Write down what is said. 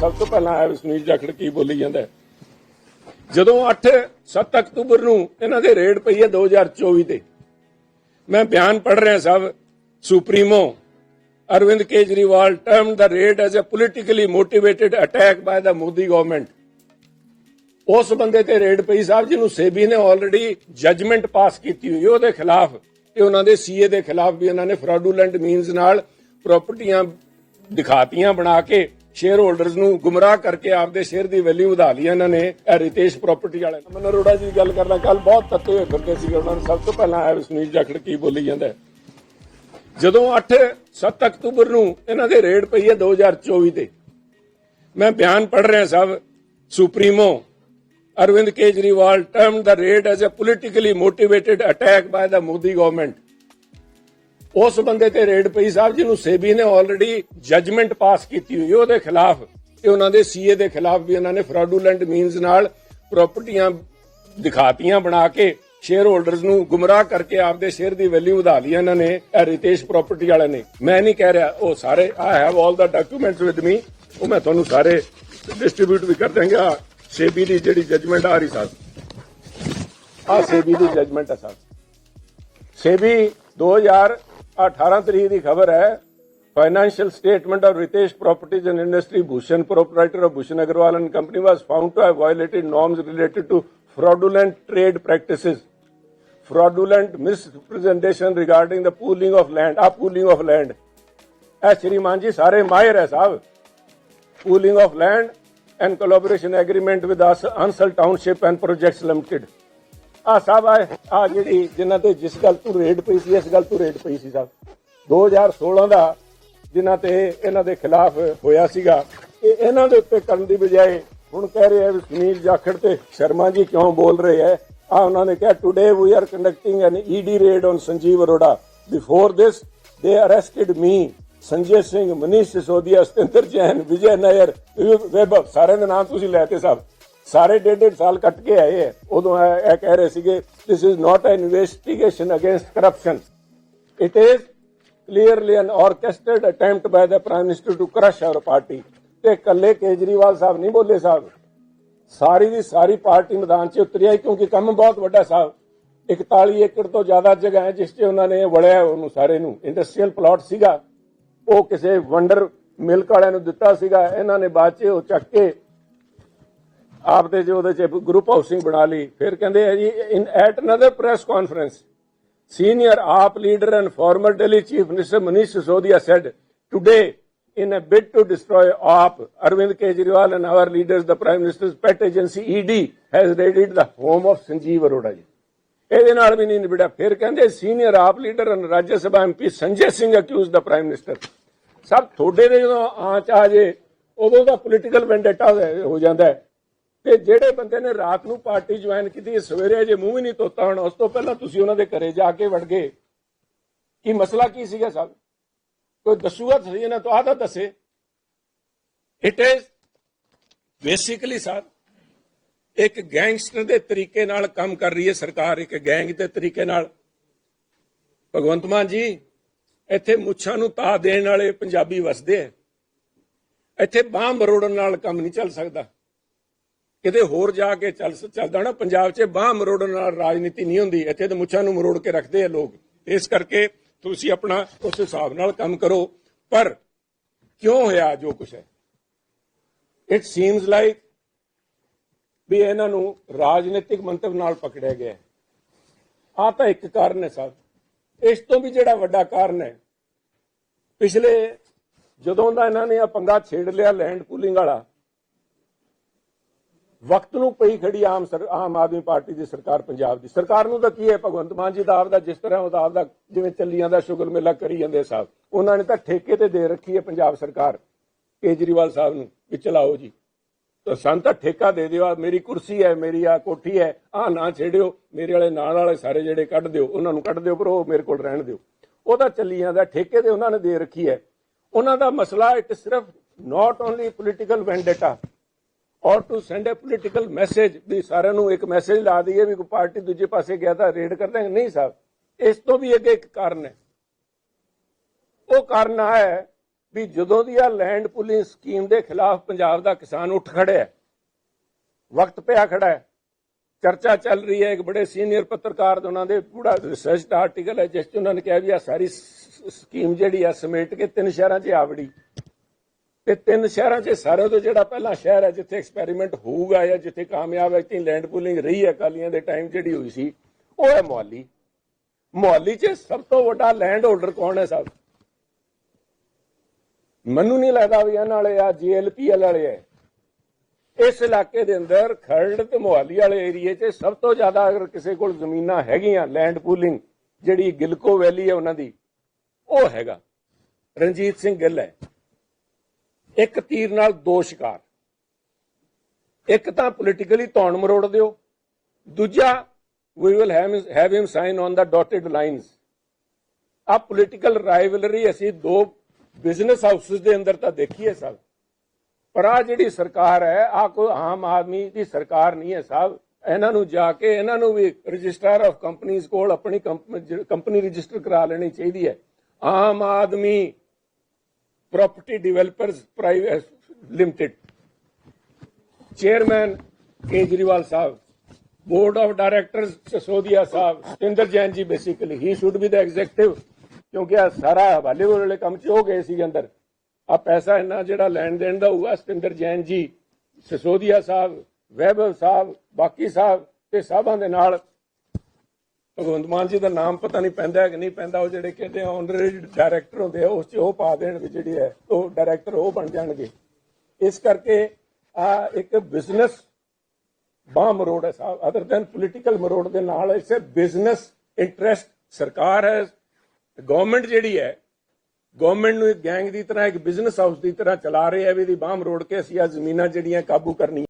ਸਭ ਤੋਂ ਪਹਿਲਾਂ ਆਇਆ ਸੁਨੀਲ ਜਾਖੜ ਕੀ ਬੋਲੀ ਜਾਂਦਾ ਜਦੋਂ 8 7 ਅਕਤੂਬਰ ਨੂੰ ਇਹਨਾਂ ਦੇ ਰੇਡ ਪਈ ਹੈ 2024 ਤੇ। ਮੈਂ ਬਿਆਨ ਪੜ੍ਹ ਰਿਹਾ ਸਾਹਿਬ supremo, Arvind Kejriwal termed the raid as a politically motivated attack by the Modi government ਉਸ ਬੰਦੇ ਤੇ ਰੇਡ ਪਈ ਸਾਹਿਬ ਜਿਹਨੂੰ ਸੇਬੀ ਨੇ ਆਲਰੇਡੀ ਜਜਮੈਂਟ ਪਾਸ ਕੀਤੀ ਹੋਈ ਹੈ, ਉਹਦੇ ਖਿਲਾਫ ਤੇ ਉਹਨਾਂ ਦੇ ਸੀਏ ਦੇ ਖਿਲਾਫ ਵੀ ਇਹਨਾਂ ਨੇ ਫਰਾਡੂਲੈਂਟ ਮੀਨਸ ਨਾਲ ਪ੍ਰਾਪਰਟੀਆਂ ਦਿਖਾਤੀਆਂ ਬਣਾ ਕੇ ਸ਼ੇਅਰ ਹੋਲਡਰਸ ਨੂੰ ਗੁੰਮਰਾਹ ਕਰਕੇ ਆਪਦੇ ਸ਼ੇਅਰ ਦੀ ਵੈਲਿਊ ਵਧਾ ਲਈ ਇਹਨਾਂ ਨੇ, ਇਹ ਰਿਤੇਸ਼ ਪ੍ਰਾਪਰਟੀ ਵਾਲੇ ਮਨ ਅਰੋੜਾ ਜੀ ਗੱਲ ਕਰਨਾ ਕੱਲ ਬਹੁਤ ਤੱਤੇ ਹੋਏ ਫਿਰਦੇ ਸੀਗੇ, ਉਹਨਾਂ ਨੂੰ ਸਭ ਤੋਂ ਪਹਿਲਾਂ ਆਇਆ ਸੁਨੀਲ ਜਾਖੜ ਕੀ ਬੋਲੀ ਜਾਂਦਾ ਜਦੋਂ 8 7 ਅਕਤੂਬਰ ਨੂੰ ਇਹਨਾਂ ਦੇ ਰੇਡ ਪਈ ਹੈ 2024 ਤੇ। ਮੈਂ ਬਿਆਨ ਪੜ ਰਿਹਾ ਸਾਹਿਬ supremo, Arvind Kejriwal termed the raid as a politically motivated attack by the Modi government ਉਸ ਬੰਦੇ ਤੇ ਰੇਡ ਪਈ ਸਾਹਿਬ, ਜਿਹਨੂੰ ਸੇਬੀ ਨੇ ਆਲਰੇਡੀ ਜਜਮੈਂਟ ਪਾਸ ਕੀਤੀ ਹੋਈ, ਉਹਦੇ ਖਿਲਾਫ, ਤੇ ਉਹਨਾਂ ਦੇ ਸੀਏ ਦੇ ਖਿਲਾਫ ਵੀ ਇਹਨਾਂ ਨੇ ਫਰਾਡੂਲੈਂਟ ਮੀਨਸ ਨਾਲ ਪ੍ਰਾਪਰਟੀਆਂ ਦਿਖਾਤੀਆਂ ਬਣਾ ਕੇ ਸ਼ੇਅਰ ਹੋਲਡਰਸ ਨੂੰ ਗੁੰਮਰਾਹ ਕਰਕੇ ਆਪਦੇ ਸ਼ੇਅਰ ਦੀ ਵੈਲਿਊ ਵਧਾ ਲਈ ਇਹਨਾਂ ਨੇ ਰਿਤੇਸ਼ ਪ੍ਰਾਪਰਟੀ ਵਾਲਿਆਂ ਨੇ। ਮੈਂ ਨਹੀਂ ਕਹਿ ਰਿਹਾ, ਉਹ ਸਾਰੇ I have all the documents with me ਉਹ ਮੈਂ ਤੁਹਾਨੂੰ ਸਾਰੇ ਡਿਸਟ੍ਰੀਬਿਊਟ ਵੀ ਕਰ ਦਾਂਗਾ ਸੇਬੀ ਦੀ ਜਿਹੜੀ ਜਜਮੈਂਟ ਆ ਰਹੀ ਸਾਹਿਬ। ਆ ਸੇਬੀ ਦੀ ਜਜਮੈਂਟ ਹੈ ਸਾਹਿਬ। ਸੇਬੀ 2018 ਤਰੀਕ ਦੀ ਖਬਰ ਹੈ financial statement of Ritesh properties and industry Bhushan proprietor of Bhushan Agarwal and company was found to have violated norms related to fraudulent trade practices fraudulent misrepresentation regarding the pooling of land ਆ pooling of land ਇਹ ਸ਼੍ਰੀਮਾਨ ਜੀ ਸਾਰੇ ਮਾਹਿਰ ਹੈ ਸਾਹਿਬ pooling of land and collaboration agreement with us Ansal Township and Projects Limited ਆ ਸਾਹਿਬ ਆ ਜਿਹੜੀ ਜਿਨ੍ਹਾਂ ਤੇ ਜਿਸ ਗੱਲ ਤੋਂ ਰੇਡ ਪਈ ਸੀ, ਇਸ ਗੱਲ ਤੋਂ ਰੇਡ ਪਈ ਸੀ ਸਾਹਿਬ 2016 ਦਾ ਜਿਨ੍ਹਾਂ ਤੇ ਇਹਨਾਂ ਦੇ ਖਿਲਾਫ ਹੋਇਆ ਸੀਗਾ, ਇਹ ਇਹਨਾਂ ਦੇ ਉੱਤੇ ਕਰਨ ਦੀ ਬਜਾਏ ਹੁਣ ਕਹਿ ਰਹੇ ਆ ਵੀ ਸੁਨੀਲ ਜਾਖੜ ਤੇ ਸ਼ਰਮਾ ਜੀ ਕਿਉਂ ਬੋਲ ਰਹੇ ਹੈ ਆ ਉਹਨਾਂ ਨੇ ਕਿਹਾ today we are conducting an ED raid on Sanjeev Arora before this they arrested me Sanjay Singh Manish Sisodia Satyendar Jain Vijay Nair Vaibhav ਸਾਰਿਆਂ ਦੇ ਨਾਮ ਤੁਸੀਂ ਲੈਤੇ ਸਾਹਿਬ ਸਾਰੇ ਡੇਢ ਡੇਢ ਸਾਲ ਕੱਟ ਕੇ ਆਏ ਹੈ। ਉਦੋਂ ਇਹ ਕਹਿ ਰਹੇ ਸੀਗੇ, this is not an investigation against corruption. It is clearly an orchestrated attempt by the prime minister to crush our party. ਤੇ ਕੱਲੇ ਕੇਜਰੀਵਾਲ ਸਾਹਿਬ ਨਹੀਂ ਬੋਲੇ ਸਾਹਿਬ। ਸਾਰੀ ਦੀ ਸਾਰੀ ਪਾਰਟੀ ਮੈਦਾਨ 'ਚ ਉਤਰੀ ਆਈ ਕਿਉਂਕਿ ਕੰਮ ਬਹੁਤ ਵੱਡਾ ਸਾਹਿਬ। 41 ਏਕੜ ਤੋਂ ਜ਼ਿਆਦਾ ਜਗ੍ਹਾ ਹੈ, ਜਿਸ 'ਤੇ ਉਹਨਾਂ ਨੇ ਵੜਿਆ ਉਹਨੂੰ ਸਾਰੇ ਨੂੰ। ਇੰਡਸਟਰੀਅਲ ਪਲਾਟ ਸੀਗਾ। ਉਹ ਕਿਸੇ ਵੰਡਰ ਮਿਲਕ ਵਾਲਿਆਂ ਨੂੰ ਦਿੱਤਾ ਸੀਗਾ। ਇਹਨਾਂ ਨੇ ਬਾਅਦ 'ਚ ਉਹ ਚੱਕ ਕੇ ਆਪ ਦੇ ਜੋ ਉਹਦੇ 'ਚ ਗਰੁੱਪ ਹਾਊਸਿੰਗ ਬਣਾ ਲਈ ਫਿਰ ਕਹਿੰਦੇ ਆ ਜੀ in at another press conference senior AAP leader and former Delhi Chief Minister Manish Sisodia said today in a bid to destroy AAP, Arvind Kejriwal and our leaders, the Prime Minister's pet agency ED has raided the home of Sanjeev Arora ji. ਇਹਦੇ ਨਾਲ ਵੀ ਨਹੀਂ ਨਿਬੜਿਆ ਫਿਰ ਕਹਿੰਦੇ senior AAP leader and Rajya Sabha MP Sanjay Singh accuse the prime minister ਸਭ ਤੁਹਾਡੇ ਦੇ ਜਦੋਂ ਆਂਚ ਆ ਜੇ ਉਦੋਂ ਦਾ ਪੋਲੀਟੀਕਲ ਵੈਂਡੇਟਾ ਹੋ ਜਾਂਦਾ ਹੈ ਤੇ ਜਿਹੜੇ ਬੰਦੇ ਨੇ ਰਾਤ ਨੂੰ ਪਾਰਟੀ ਜੁਆਇਨ ਕੀਤੀ ਸਵੇਰੇ ਜੇ ਮੂੰਹ ਵੀ ਨਹੀਂ ਧੋਤਾ ਹੁਣ, ਉਸ ਤੋਂ ਪਹਿਲਾਂ ਤੁਸੀਂ ਉਹਨਾਂ ਦੇ ਘਰੇ ਜਾ ਕੇ ਵੜ ਗਏ। ਕੀ ਮਸਲਾ ਕੀ ਸੀਗਾ ਸਾਹਿਬ ਕੋਈ ਦੱਸੂਗਾ ਸਹੀ ਇਹਨਾਂ ਤੋਂ ਆਦਾ ਦੱਸੇ। ਇਟ ਇਜ਼ ਬੇਸਿਕਲੀ ਸਰ, ਇੱਕ ਗੈਂਗਸਟਰ ਦੇ ਤਰੀਕੇ ਨਾਲ ਕੰਮ ਕਰ ਰਹੀ ਹੈ ਸਰਕਾਰ, ਇੱਕ ਗੈਂਗ ਦੇ ਤਰੀਕੇ ਨਾਲ। ਭਗਵੰਤ ਮਾਨ ਜੀ, ਇੱਥੇ ਮੁੱਛਾਂ ਨੂੰ ਤਾ ਦੇਣ ਵਾਲੇ ਪੰਜਾਬੀ ਵਸਦੇ ਆ। ਇੱਥੇ ਬਾਹ ਮਰੋੜਨ ਨਾਲ ਕੰਮ ਨਹੀਂ ਚੱਲ ਸਕਦਾ। ਕਿਤੇ ਹੋਰ ਜਾ ਕੇ ਚੱਲ ਚੱਲਦਾ ਨਾ ਪੰਜਾਬ 'ਚ ਬਾਹ ਮਰੋੜਨ ਨਾਲ ਰਾਜਨੀਤੀ ਨਹੀਂ ਹੁੰਦੀ, ਇੱਥੇ ਤਾਂ ਮੁੱਛਾਂ ਨੂੰ ਮਰੋੜ ਕੇ ਰੱਖਦੇ ਆ ਲੋਕ। ਇਸ ਕਰਕੇ ਤੁਸੀਂ ਆਪਣਾ ਉਸ ਹਿਸਾਬ ਨਾਲ ਕੰਮ ਕਰੋ। ਪਰ ਕਿਉਂ ਹੋਇਆ ਜੋ ਕੁਛ ਹੈ? ਇਟ ਸੀਮਸ ਲਾਈਕ ਵੀ ਇਹਨਾਂ ਨੂੰ ਰਾਜਨੀਤਿਕ ਮੰਤਵ ਨਾਲ ਪਕੜਿਆ ਗਿਆ ਹੈ। ਆ ਤਾਂ ਇੱਕ ਕਾਰਨ ਹੈ ਸਾਹਿਬ ਇਸ ਤੋਂ ਵੀ ਜਿਹੜਾ ਵੱਡਾ ਕਾਰਨ ਹੈ, ਪਿਛਲੇ ਜਦੋਂ ਦਾ ਇਹਨਾਂ ਨੇ ਆ ਪੰਗਾ ਛੇੜ ਲਿਆ ਲੈਂਡ ਪੂਲਿੰਗ ਵਾਲਾ ਵਕਤ ਨੂੰ ਪਈ ਖੜੀ ਆਮ ਆਮ ਆਦਮੀ ਪਾਰਟੀ ਦੀ ਸਰਕਾਰ ਪੰਜਾਬ ਦੀ। ਸਰਕਾਰ ਨੂੰ ਤਾਂ ਕੀ ਹੈ ਭਗਵੰਤ ਮਾਨ ਜੀ ਦਾ ਆਪਦਾ ਜਿਸ ਤਰ੍ਹਾਂ ਉਹਦਾ ਆਪਦਾ ਜਿਵੇਂ ਚੱਲੀ ਜਾਂਦਾ ਸ਼ੁਗਰ ਮੇਲਾ ਕਰੀ ਜਾਂਦੇ ਸਾਹਿਬ ਉਹਨਾਂ ਨੇ ਤਾਂ ਠੇਕੇ ਤੇ ਦੇ ਰੱਖੀ ਹੈ ਪੰਜਾਬ ਸਰਕਾਰ, ਕੇਜਰੀਵਾਲ ਸਾਹਿਬ ਨੂੰ ਕਿ ਚਲਾਓ ਜੀ। ਤਾਂ ਸਾਨੂੰ ਤਾਂ ਠੇਕਾ ਦੇ ਦਿਓ, ਆਹ ਮੇਰੀ ਕੁਰਸੀ ਹੈ, ਮੇਰੀ ਆ ਕੋਠੀ ਹੈ ਆ ਨਾ ਛੇੜਿਓ, ਮੇਰੇ ਵਾਲੇ ਨਾਲ ਵਾਲੇ ਸਾਰੇ ਜਿਹੜੇ ਕੱਢ ਦਿਓ, ਉਹਨਾਂ ਨੂੰ ਕੱਢ ਦਿਓ, ਪਰ ਉਹ ਮੇਰੇ ਕੋਲ ਰਹਿਣ ਦਿਓ। ਉਹ ਤਾਂ ਚੱਲੀ ਜਾਂਦਾ, ਠੇਕੇ ਤੇ ਉਹਨਾਂ ਨੇ ਦੇ ਰੱਖੀ ਹੈ। ਉਹਨਾਂ ਦਾ ਮਸਲਾ ਇਟ ਸਿਰਫ not only political vendetta or to send a political message ਵੀ ਸਾਰਿਆਂ ਨੂੰ ਇੱਕ ਮੈਸੇਜ ਲਾ ਦਈਏ ਵੀ ਕੋਈ ਪਾਰਟੀ ਦੂਜੇ ਪਾਸੇ ਗਿਆ ਤਾਂ ਰੇਡ ਕਰ ਦਾਂਗੇ ਨਹੀਂ ਸਾਹਿਬ, ਇਸ ਤੋਂ ਵੀ ਅੱਗੇ ਇੱਕ ਕਾਰਨ ਹੈ। ਉਹ ਕਾਰਨ ਹੈ ਵੀ ਜਦੋਂ ਦੀ ਆ ਲੈਂਡ ਪੁਲਿੰਗ ਸਕੀਮ ਦੇ ਖਿਲਾਫ ਪੰਜਾਬ ਦਾ ਕਿਸਾਨ ਉੱਠ ਖੜਿਆ ਵਕਤ ਪਿਆ ਖੜਾ ਹੈ, ਚਰਚਾ ਚੱਲ ਰਹੀ ਹੈ, ਇੱਕ ਬੜੇ ਸੀਨੀਅਰ ਪੱਤਰਕਾਰ ਦੇ ਉਹਨਾਂ ਦੇ ਪੂਰਾ ਰਿਸਰਚ ਦਾ ਆਰਟੀਕਲ ਹੈ, ਜਿਸ 'ਚ ਉਹਨਾਂ ਨੇ ਕਿਹਾ ਵੀ ਆ ਸਾਰੀ ਸਕੀਮ ਜਿਹੜੀ ਆ ਸਮੇਟ ਕੇ ਤਿੰਨ ਸ਼ਹਿਰਾਂ 'ਚ ਆਵੜੀ ਤੇ ਤਿੰਨ ਸ਼ਹਿਰਾਂ 'ਚ ਸਾਰੇ ਤੋਂ ਜਿਹੜਾ ਪਹਿਲਾ ਸ਼ਹਿਰ ਹੈ ਜਿੱਥੇ ਐਕਸਪੈਰੀਮੈਂਟ ਹੋਊਗਾ ਜਾਂ ਜਿੱਥੇ ਕਾਮਯਾਬ ਹੈ ਕਿ ਲੈਂਡ ਪੂਲਿੰਗ ਰਹੀ ਹੈ, ਅਕਾਲੀਆਂ ਦੇ ਟਾਈਮ ਜਿਹੜੀ ਹੋਈ ਸੀ, ਉਹ ਹੈ ਮੁਹਾਲੀ। ਮੁਹਾਲੀ 'ਚ ਸਭ ਤੋਂ ਵੱਡਾ ਲੈਂਡ ਹੋਲਡਰ ਕੌਣ ਹੈ ਸਾਹਿਬ? ਮੈਨੂੰ ਨਹੀਂ ਲੱਗਦਾ ਵੀ ਇਹਨਾਂ ਵਾਲੇ ਆ ਜੀਐਲਪੀਐਲ ਵਾਲੇ ਹੈ। ਇਸ ਇਲਾਕੇ ਦੇ ਅੰਦਰ ਖਰੜ ਤੇ ਮੋਹਾਲੀ ਵਾਲੇ ਏਰੀਏ 'ਚ ਸਭ ਤੋਂ ਜ਼ਿਆਦਾ ਅਗਰ ਕਿਸੇ ਕੋਲ ਜ਼ਮੀਨਾਂ ਹੈਗੀਆਂ ਲੈਂਡ ਪੂਲਿੰਗ ਜਿਹੜੀ ਗਿਲਕੋ ਵੈਲੀ ਹੈ ਉਹਨਾਂ ਦੀ, ਉਹ ਹੈਗਾ। ਰਣਜੀਤ ਸਿੰਘ ਗਿੱਲ ਹੈ। ਇੱਕ ਤੀਰ ਨਾਲ ਦੋ ਸ਼ਿਕਾਰ। ਇੱਕ ਤਾਂ ਪੋਲੀਟੀਕਲੀ ਧੌਣ ਮਰੋੜ ਦਿਓ। ਦੂਜਾ we will have him sign on the dotted lines a political rivalry ਅਸੀਂ ਦੋ ਬਿਜ਼ਨਸ ਹਾਊਸਸ ਦੇ ਅੰਦਰ ਤਾਂ ਦੇਖੀਏ ਸਭ। ਪਰ ਆ ਜਿਹੜੀ ਸਰਕਾਰ ਹੈ, ਆ ਕੋਈ ਆਮ ਆਦਮੀ ਦੀ ਸਰਕਾਰ ਨਹੀਂ ਹੈ ਸਾਹਿਬ ਇਹਨਾਂ ਨੂੰ ਜਾ ਕੇ ਇਹਨਾਂ ਨੂੰ ਵੀ ਰਜਿਸਟਰ ਆਫ ਕੰਪਨੀਆਂ ਕੋਲ ਆਪਣੀ ਕੰਪਨੀ ਰਜਿਸਟਰ ਕਰਾ ਲੈਣੀ ਚਾਹੀਦੀ ਹੈ। Aam Aadmi property developers private limited chairman Kejriwal Sahib board of directors Sisodia ਸਾਹਿਬ ਸਤਿੰਦਰ ਜੈਨ ਜੀ ਬੇਸਿਕਲੀ ਹੀ ਸ਼ੁੱਡ ਬੀ ਦਾ ਐਗਜ਼ੀਕਟਿਵ ਕਿਉਂਕਿ ਆ ਸਾਰਾ ਹਵਾਲੇ ਵਾਲੇ ਕੰਮ ਚ ਹੋ ਗਏ ਸੀ ਅੰਦਰ ਆ ਪੈਸਾ ਇੰਨਾ ਜਿਹੜਾ ਲੈਣ ਦੇਣ ਦਾ ਹੋਊਗਾ ਸਤਿੰਦਰ ਜੈਨ ਜੀ ਸਸੋਦੀਆ ਸਾਹਿਬ ਵੈਭਵ ਸਾਹਿਬ ਬਾਕੀ ਸਾਹਿਬ ਤੇ ਸਾਹਿਬਾਂ ਦੇ ਨਾਲ ਭਗਵੰਤ ਮਾਨ ਜੀ ਦਾ ਨਾਮ ਪਤਾ ਨਹੀਂ ਪੈਂਦਾ ਹੈ ਕਿ ਨਹੀਂ ਪੈਂਦਾ, ਉਹ ਜਿਹੜੇ ਕਹਿੰਦੇ ਆਨਰੇਰੀ ਡਾਇਰੈਕਟਰ ਹੁੰਦੇ ਆ, ਉਸ 'ਚ ਉਹ ਪਾ ਦੇਣ ਵੀ ਜਿਹੜੀ ਹੈ, ਉਹ ਡਾਇਰੈਕਟਰ ਉਹ ਬਣ ਜਾਣਗੇ। ਇਸ ਕਰਕੇ ਆ ਇੱਕ ਬਿਜ਼ਨਸ ਬਾਹ ਮਰੋੜ ਹੈ ਸਾਹਿਬ ਅਦਰ ਦੈਨ ਪੋਲੀਟੀਕਲ ਮਰੋੜ ਦੇ ਨਾਲ ਇਸੇ ਬਿਜ਼ਨਸ ਇੰਟਰਸਟ ਸਰਕਾਰ ਹੈ। ਗਵਰਨਮੈਂਟ ਜਿਹੜੀ ਹੈ ਗਵਰਨਮੈਂਟ ਨੂੰ ਇੱਕ ਗੈਂਗ ਦੀ ਤਰ੍ਹਾਂ, ਇੱਕ ਬਿਜ਼ਨਸ ਹਾਊਸ ਦੀ ਤਰ੍ਹਾਂ ਚਲਾ ਰਹੇ ਹੈ ਵੀ ਇਹਦੀ ਬਾਹ ਮਰੋੜ ਕੇ ਅਸੀਂ ਆ ਜ਼ਮੀਨਾਂ ਜਿਹੜੀਆਂ ਕਾਬੂ ਕਰਨੀਆਂ।